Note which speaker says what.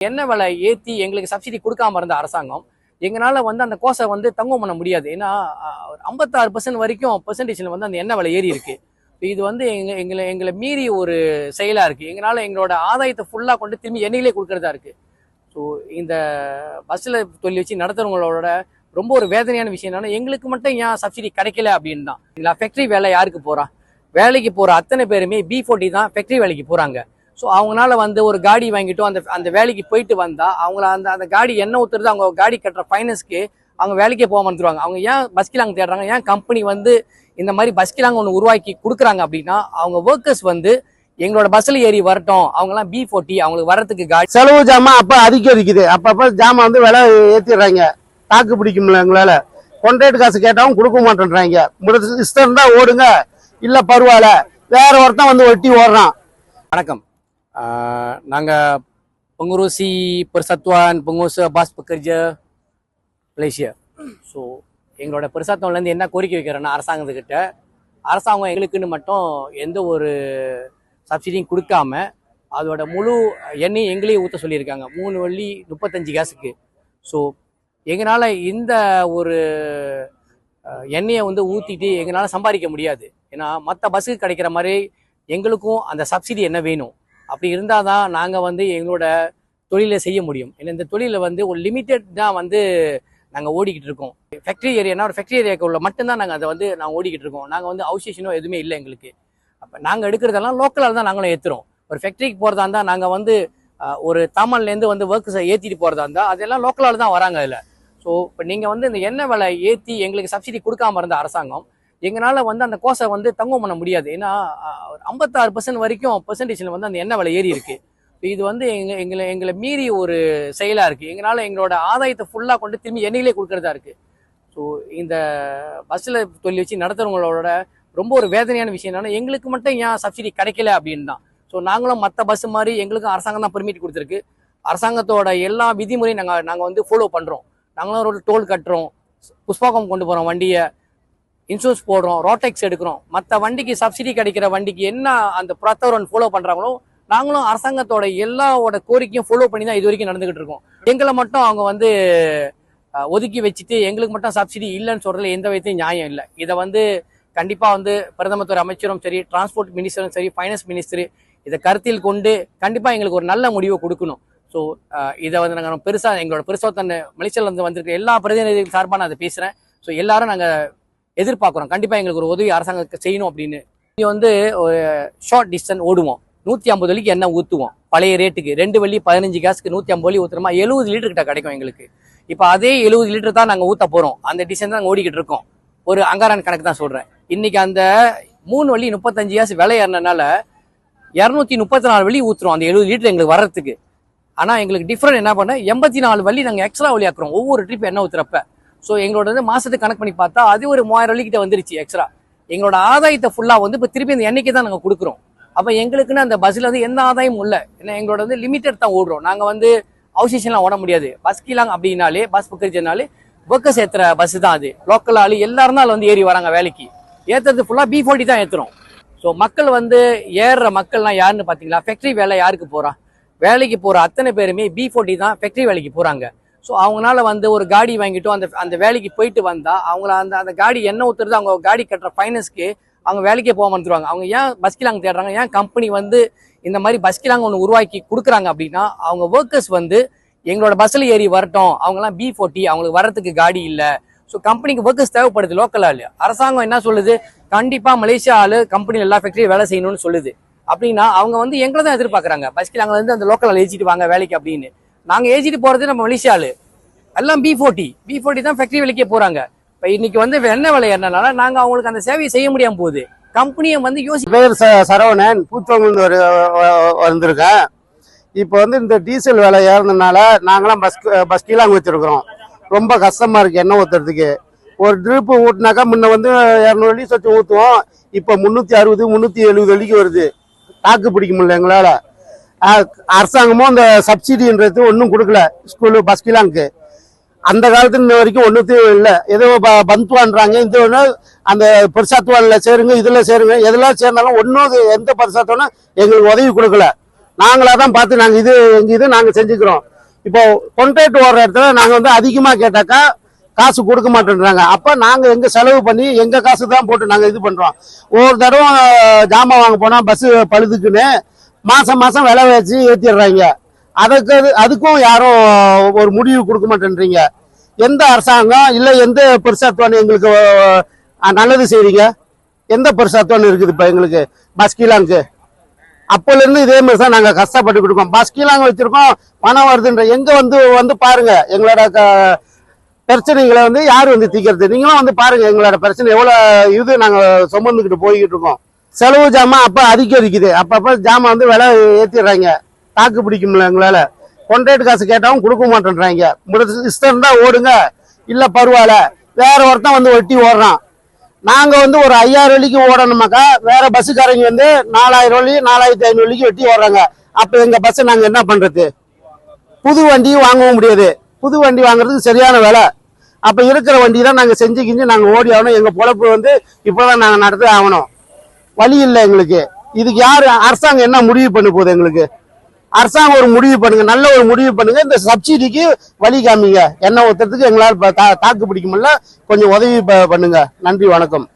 Speaker 1: எண்ணெய் விலை ஏற்றி எங்களுக்கு சப்சிடி கொடுக்காம இருந்த அரசாங்கம் எங்களால் வந்து அந்த கோசை வந்து தங்கம் பண்ண முடியாது. ஏன்னா ஐம்பத்தாறு பர்சன்ட் வரைக்கும் பெர்சன்டேஜில் வந்து அந்த எண்ணெய் விலை ஏறி இருக்கு. இது வந்து எங்க எங்களை எங்களை மீறி ஒரு செயலாக இருக்குது எங்களால் எங்களோட ஆதாயத்தை ஃபுல்லாக கொண்டு திரும்பி எண்ணெயிலே கொடுக்கறதா இருக்குது ஸோ இந்த பஸ்ஸில் தொழில் வச்சு நடத்துகிறவங்களோட ரொம்ப ஒரு வேதனையான விஷயம் என்னன்னா எங்களுக்கு மட்டும் ஏன் சப்சிடி கிடைக்கல அப்படின்னு தான். இல்லை ஃபேக்ட்ரி வேலை யாருக்கு போகிறா வேலைக்கு போகிற அத்தனை பேருமே பி ஃபோர்ட்டி தான் ஃபேக்ட்ரி வேலைக்கு போகிறாங்க ஸோ அவங்களால வந்து ஒரு காடி வாங்கிட்டோம் அந்த அந்த வேலைக்கு போயிட்டு வந்தா அவங்கள அந்த அந்த காடி என்ன ஊத்துறது அவங்க காடி கட்டுற ஃபைனான்ஸ்க்கு அவங்க வேலைக்கே போக வந்துருவாங்க அவங்க ஏன் பஸ்கிலாங்க தேடுறாங்க? ஏன் கம்பெனி வந்து இந்த மாதிரி பஸ்கிலாங்க ஒன்று உருவாக்கி கொடுக்குறாங்க அப்படின்னா அவங்க ஒர்க்கர்ஸ் வந்து எங்களோட பஸ்ஸில் ஏறி வரட்டும். அவங்கலாம் பி ஃபோர்ட்டி அவங்களுக்கு வர்றதுக்கு காடி.
Speaker 2: செலவு ஜாமான் அப்ப அதிகரிக்குது. அப்பப்ப ஜாமான் வந்து விலை ஏத்திடுறாங்க. தாக்கு பிடிக்க முடியல எங்களால. கொண்ட்ரேட் காசு கேட்டாவும் கொடுக்க மாட்டேன்றாங்க. முடிஞ்ச இஷ்டம் தான் ஓடுங்க. இல்ல பரவாயில்ல. வேற ஒருத்தன் வந்து ஒட்டி ஓடுறான்.
Speaker 1: வணக்கம். நாங்கள் pengurusi persatuan pengusaha bas pekerja Malaysia. So எங்களோட பெருசாத்தவன்லேருந்து என்ன கோரிக்கை வைக்கிறோன்னா அரசாங்கத்துக்கிட்ட அரசாங்கம் எங்களுக்குன்னு மட்டும் எந்த ஒரு சப்சிடியும் கொடுக்காம அதோட முழு எண்ணெய் எங்களையும் ஊற்ற சொல்லியிருக்காங்க. மூணு வள்ளி முப்பத்தஞ்சு கேஸுக்கு ஸோ எங்களால் இந்த ஒரு எண்ணெயை வந்து ஊற்றிட்டு எங்களால் சம்பாதிக்க முடியாது. ஏன்னா மற்ற பஸ்ஸுக்கு கிடைக்கிற மாதிரி எங்களுக்கும் அந்த சப்சிடி என்ன வேணும்? அப்படி இருந்தால் தான் நாங்கள் வந்து எங்களோட தொழிலை செய்ய முடியும். ஏன்னா இந்த தொழிலில் வந்து ஒரு லிமிட்டட் தான் வந்து நாங்கள் ஓடிக்கிட்டு இருக்கோம். ஃபேக்ட்ரி ஏரியானா ஒரு ஃபேக்ட்ரி ஏரியாக்குள்ள மட்டும்தான் நாங்கள் அதை வந்து நாங்கள் ஓடிக்கிட்டு இருக்கோம். நாங்கள் வந்து அவுசேஷனோ எதுவுமே இல்லை எங்களுக்கு. அப்போ நாங்கள் எடுக்கிறதெல்லாம் லோக்கலாக தான் நாங்களும் ஏற்றுறோம் ஒரு ஃபேக்ட்ரிக்கு போகிறதா இருந்தால் நாங்கள் வந்து ஒரு தாமன்லேருந்து வந்து ஒர்க்ஸை ஏற்றிட்டு போகிறதா இருந்தால் அதெல்லாம் லோக்கலால் தான் வராங்க அதில். ஸோ இப்போ நீங்கள் வந்து இந்த எண்ணெய் விலை ஏற்றி எங்களுக்கு சப்சிடி கொடுக்காம இருந்த அரசாங்கம் எங்களால் வந்து அந்த கோசை வந்து தங்கம் பண்ண முடியாது. ஏன்னா ஐம்பத்தாறு பர்சன்ட் வரைக்கும் பெர்சன்டேஜில் வந்து அந்த எண்ணெய் விலை ஏறி இருக்கு. இது வந்து எங்க எங்களை எங்களை மீறி ஒரு செயலாக இருக்குது எங்களால் எங்களோட ஆதாயத்தை ஃபுல்லாக கொண்டு திரும்பி எண்ணெயிலே கொடுக்கறதா இருக்குது ஸோ இந்த பஸ்ஸில் தொழில் வச்சு நடத்துறவங்களோட ரொம்ப ஒரு வேதனையான விஷயம் என்னன்னா எங்களுக்கு மட்டும் ஏன் சப்சிடி கிடைக்கல அப்படின்னு தான். ஸோ நாங்களும் மற்ற பஸ் மாதிரி எங்களுக்கும் அரசாங்கம் தான் பெர்மிட் கொடுத்துருக்கு. அரசாங்கத்தோட எல்லா விதிமுறையும் நாங்கள் நாங்கள் வந்து ஃபாலோ பண்ணுறோம் நாங்களும் ஒரு டோல் கட்டுறோம். புஷ்பாக்கம் கொண்டு போகிறோம் வண்டியை. இன்சூரன்ஸ் போடுறோம் ரோட்டெக்ஸ் எடுக்கிறோம். மற்ற வண்டிக்கு சப்சிடி கிடைக்கிற வண்டிக்கு என்ன அந்த ப்ரத்தவரன் ஃபாலோ பண்ணுறாங்களோ நாங்களும் அரசாங்கத்தோட எல்லாவோட கோரிக்கையும் ஃபாலோ பண்ணி தான் இது வரைக்கும் நடந்துகிட்டு இருக்கோம். எங்களை மட்டும் அவங்க வந்து ஒதுக்கி வச்சுட்டு எங்களுக்கு மட்டும் சப்சிடி இல்லைன்னு சொல்றதுல எந்த விதத்தையும் நியாயம் இல்லை. இதை வந்து கண்டிப்பாக வந்து பிரதமர் துறை அமைச்சரும் சரி டிரான்ஸ்போர்ட் மினிஸ்டரும் சரி ஃபைனான்ஸ் மினிஸ்டர் இதை கருத்தில் கொண்டு கண்டிப்பாக எங்களுக்கு ஒரு நல்ல முடிவை கொடுக்கணும். ஸோ இதை வந்து நாங்கள் பெருசாக எங்களோட பெருசாக தன்னை மலேசியாவிலேருந்து வந்திருக்க எல்லா பிரதிநிதிகள் சார்பாக நான் அதை பேசுகிறேன் ஸோ எல்லாரும் நாங்கள் எதிர்பார்க்குறோம் கண்டிப்பாக எங்களுக்கு ஒரு உதவி அரசாங்கம் செய்யணும் அப்படின்னு. நீங்கள் வந்து ஒரு ஷார்ட் டிஸ்டன்ஸ் ஓடுவோம். நூற்றி ஐம்பது வலிக்கு எண்ணெய் ஊற்றுவோம் பழைய ரேட்டுக்கு ரெண்டு வள்ளி பதினஞ்சு கேஸுக்கு நூற்றி ஐம்பது வலி ஊற்றுறோமா எழுபது லிட்டர் கிட்ட கிடைக்கும் எங்களுக்கு. இப்போ அதே எழுபது லிட்டர் தான் நாங்கள் ஊற்ற போகிறோம் அந்த டிசைன் தான் நாங்கள் ஓடிக்கிட்டு இருக்கோம். ஒரு அங்காரான் கணக்கு தான் சொல்கிறேன் இன்னைக்கு அந்த மூணு வள்ளி முப்பத்தஞ்சு கேஸ் விலை ஏறினால இரநூத்தி முப்பத்தி நாலு வழி ஊற்றுறோம் அந்த எழுபது லிட்டர் எங்களுக்கு வர்றதுக்கு. ஆனால் எங்களுக்கு டிஃப்ரெண்ட் என்ன பண்ண எண்பத்தி நாலு வழி நாங்கள் எக்ஸ்ட்ரா வழி ஆக்குறோம். ஒவ்வொரு ட்ரிப் என்ன ஊற்றுறப்ப ஸோ எங்களோட வந்து மாதத்துக்கு கணக்கு பண்ணி பார்த்தா அது ஒரு மூவாயிரம் வழி வந்துருச்சு எக்ஸ்ட்ரா எங்களோட ஆதாயத்தை ஃபுல்லாக வந்து இப்போ திருப்பி அந்த எண்ணிக்கை தான் நாங்கள் கொடுக்குறோம். அப்போ எங்களுக்குன்னு அந்த பஸ்ஸில் வந்து எந்த ஆதாயமும் இல்லை. ஏன்னா எங்களோட வந்து லிமிட்டட் தான் ஓடுறோம். நாங்கள் வந்து அவுசேஷன்லாம் ஓட முடியாது. பஸ் கீழாங்க அப்படின்னாலே பஸ் புக்கரிச்சனாலே ஒர்க்கர்ஸ் ஏற்றுற பஸ் தான் அது. லோக்கல் ஆளு எல்லாரும் தான் வந்து ஏறி வராங்க வேலைக்கு. ஏற்றுறது ஃபுல்லாக பி ஃபோர்ட்டி தான் ஏற்றுறோம் ஸோ மக்கள் வந்து ஏறுற மக்கள்லாம் யாருன்னு பார்த்தீங்களா ஃபேக்ட்ரி வேலை யாருக்கு போகிறா வேலைக்கு போகிற அத்தனை பேருமே பி ஃபோர்ட்டி தான் ஃபேக்ட்ரி வேலைக்கு போகிறாங்க ஸோ அவங்களால வந்து ஒரு காடி வாங்கிட்டோம். அந்த அந்த வேலைக்கு போயிட்டு வந்தா அவங்கள அந்த அந்த காடி என்ன ஊத்துறது அவங்க காடி கட்டுற ஃபைனான்ஸ்க்கு அவங்க வேலைக்கே போக வந்துருவாங்க அவங்க ஏன் பஸ்கிலாங்க தேடுறாங்க? ஏன் கம்பெனி வந்து இந்த மாதிரி பஸ்கிலாங்க ஒன்று உருவாக்கி கொடுக்குறாங்க அப்படின்னா அவங்க ஒர்க்கர்ஸ் வந்து எங்களோட பஸ்ஸில் ஏறி வரட்டும். அவங்கலாம் பி ஃபோர்ட்டி அவங்களுக்கு வர்றதுக்கு காடி இல்லை. ஸோ கம்பெனிக்கு ஒர்க்கர்ஸ் தேவைப்படுது லோக்கல் ஆள். அரசாங்கம் என்ன சொல்லுது? கண்டிப்பாக மலேசியா ஆள் கம்பெனி எல்லா ஃபேக்டரியும் வேலை செய்யணும்னு சொல்லுது. அப்படின்னா அவங்க வந்து எங்களை தான் எதிர்பார்க்குறாங்க. பஸ்கில் வந்து அந்த லோக்கல் ஆள் வாங்க வேலைக்கு அப்படின்னு. நாங்கள் ஏஜிட்டு போகிறது நம்ம மலேசியா எல்லாம் பி ஃபோர்ட்டி பி ஃபோர்ட்டி தான் ஃபேக்ட்ரி விலைக்கே போகிறாங்க இப்போ இன்னைக்கு வந்து என்ன விலை என்னனால நாங்கள் அவங்களுக்கு அந்த சேவையை செய்ய முடியாமல் போகுது. கம்பெனியை வந்து யோசி
Speaker 2: பேர் ச- சரவணன் பூச்சோங்கிலிருந்து ஒரு வந்திருக்கேன். இப்போ வந்து இந்த டீசல் விலை ஏறினதுனால நாங்களாம் பஸ் பஸ் கீழாங்க வச்சுருக்குறோம். ரொம்ப கஷ்டமாக இருக்குது எண்ணெய் ஊற்றுறதுக்கு ஒரு ட்ரிப்பு ஊட்டினாக்கா முன்ன வந்து இரநூறு வழி சொச்சு ஊற்றுவோம் இப்போ முந்நூற்றி அறுபது முந்நூற்றி எழுபது வழிக்கு வருது. தாக்கு பிடிக்க முடியல எங்களால். அரசாங்கமும் அந்த சப்சிடின்றது ஒன்றும் கொடுக்கல. ஸ்கூலு பஸ் கீழாங்க்கு அந்த காலத்துல இன்ன வரைக்கும் ஒன்றுத்தையும் இல்லை. ஏதோ ப- பந்துவான்றாங்க. இந்த ஒன்று அந்த பெருசாத்துவான்ல சேருங்க இதில் சேருங்க எதெல்லாம் சேர்ந்தாலும் ஒன்றும் எந்த பெருசாத்துவனும் எங்களுக்கு உதவி கொடுக்கல. நாங்களாக தான் பார்த்து நாங்கள் இது எங்கள் இது நாங்கள் செஞ்சுக்கிறோம். இப்போ கொண்ட்ராக்ட் ஓடுற இடத்துல நாங்கள் வந்து அதிகமாக கேட்டாக்கா காசு கொடுக்க மாட்டேன்றாங்க. அப்போ நாங்கள் எங்கள் செலவு பண்ணி எங்கள் காசு தான் போட்டு நாங்கள் இது பண்ணுறோம் ஒரு தடவை ஜாமான் வாங்க போனால் பஸ்ஸு பழுதுக்குன்னு மாசம் மாசம் விலை வச்சு ஏற்றிடுறாங்க அதுக்கு அது- அதுக்கும் யாரும் ஒரு முடிவு கொடுக்க மாட்டேன்றீங்க. எந்த அரசாங்கம் இல்லை எந்த பெருசாத்துவான் எங்களுக்கு நல்லது செய்றீங்க? எந்த பெருசாத்துவான் இருக்குது இப்போ எங்களுக்கு? பஸ் கீழாங்கு இதே மாதிரி தான் நாங்கள் கஷ்டப்பட்டு கொடுக்கோம். பஸ் கீழாங்க பணம் வருதுன்ற எங்கே வந்து வந்து பாருங்க எங்களோட க- பிரச்சனைகளை வந்து யார் வந்து தீக்கிறது நீங்களும் வந்து பாருங்கள் எங்களோட பிரச்சனை எவ்வளோ இது நாங்கள் சுமந்துக்கிட்டு போய்கிட்டு இருக்கோம். செலவு ஜாமான் அப்போ அதிகரிக்குது. அப்பப்போ ஜாமான் வந்து விலை ஏற்றிடுறாங்க தாக்கு பிடிக்கும்ல எங்களால். கொண்ட்ராக்ட் காசு கேட்டாலும் கொடுக்க மாட்டேன்றாங்க. முடிஞ்ச இஷ்டம் தான் ஓடுங்க. இல்லை பரவாயில்ல. வேற ஒருத்தன் வந்து ஒட்டி ஓடுறான். நாங்கள் வந்து ஒரு ஐயாயிரம் வழிக்கு ஓடணுமாக்கா. வேற பஸ்ஸுக்காரங்க வந்து நாலாயிரம் வழி நாலாயிரத்தி ஐநூறு வழிக்கு வெட்டி ஓடுறாங்க. அப்போ எங்கள் பஸ்ஸை நாங்கள் என்ன பண்ணுறது புது வண்டியும் வாங்கவும் முடியாது. புது வண்டி வாங்குறதுக்கு சரியான விலை. அப்போ இருக்கிற வண்டி தான் நாங்கள் செஞ்சு கிஞ்சு நாங்கள் ஓடி ஆகணும். எங்கள் பொழப்பு வந்து இப்போ தான் நாங்கள் நடத்த ஆகணும். வழி இல்லை எங்களுக்கு. இதுக்கு யாரு அரசாங்கம் என்ன முடிவு பண்ண போகுது எங்களுக்கு? அரசாங்கம் ஒரு முடிவு பண்ணுங்க நல்ல ஒரு முடிவு பண்ணுங்க. இந்த சப்சிடிக்கு வழி காமிங்க. எண்ணெய் ஒருத்தருக்கு எங்களால் தா- தாக்கு பிடிக்க முடியல. கொஞ்சம் உதவி பண்ணுங்க. நன்றி வணக்கம்.